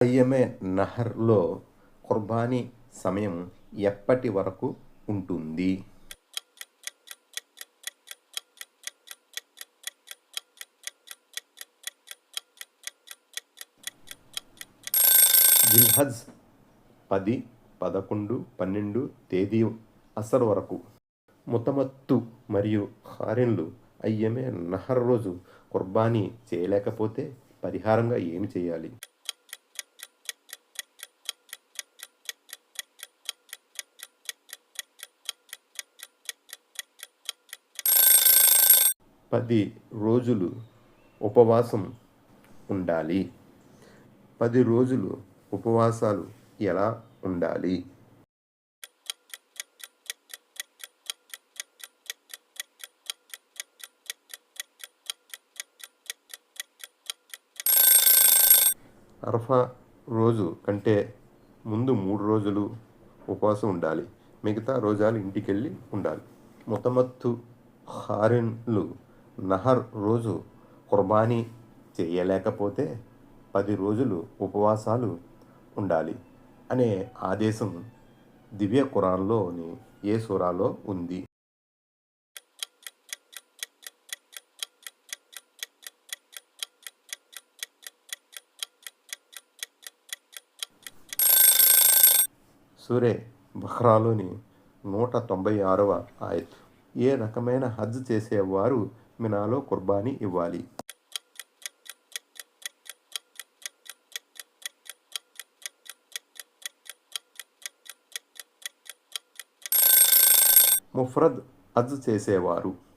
అయ్యమే నహర్లో కుర్బానీ సమయం ఎప్పటి వరకు ఉంటుంది? జిల్హజ్ పది పదకొండు పన్నెండు తేదీ అసర్ వరకు. ముతమత్తు మరియు హారిన్లు అయ్యమే నహర్ రోజు కుర్బానీ చేయలేకపోతే పరిహారంగా ఏమి చేయాలి? పది రోజులు ఉపవాసం ఉండాలి. పది రోజులు ఉపవాసాలు ఎలా ఉండాలి? అరఫా రోజు కంటే ముందు మూడు రోజులు ఉపవాసం ఉండాలి. మిగతా రోజాలు ఇంటికెళ్ళి ఉండాలి. మొత్తమత్తు హారిన్లు నహర్ రోజు కుర్బానీ చేయలేకపోతే పది రోజులు ఉపవాసాలు ఉండాలి అనే ఆదేశం దివ్య కురాన్లోని ఏ సూరాలో ఉంది? సూరే బహ్రాలోని నూట తొంభై ఆరవ ఆయత్. ఏ రకమైన హజ్ చేసేవారు మినాలో కుర్బానీ ఇవ్వాలి. ముఫ్రద్ అజ్ చేసేవారు.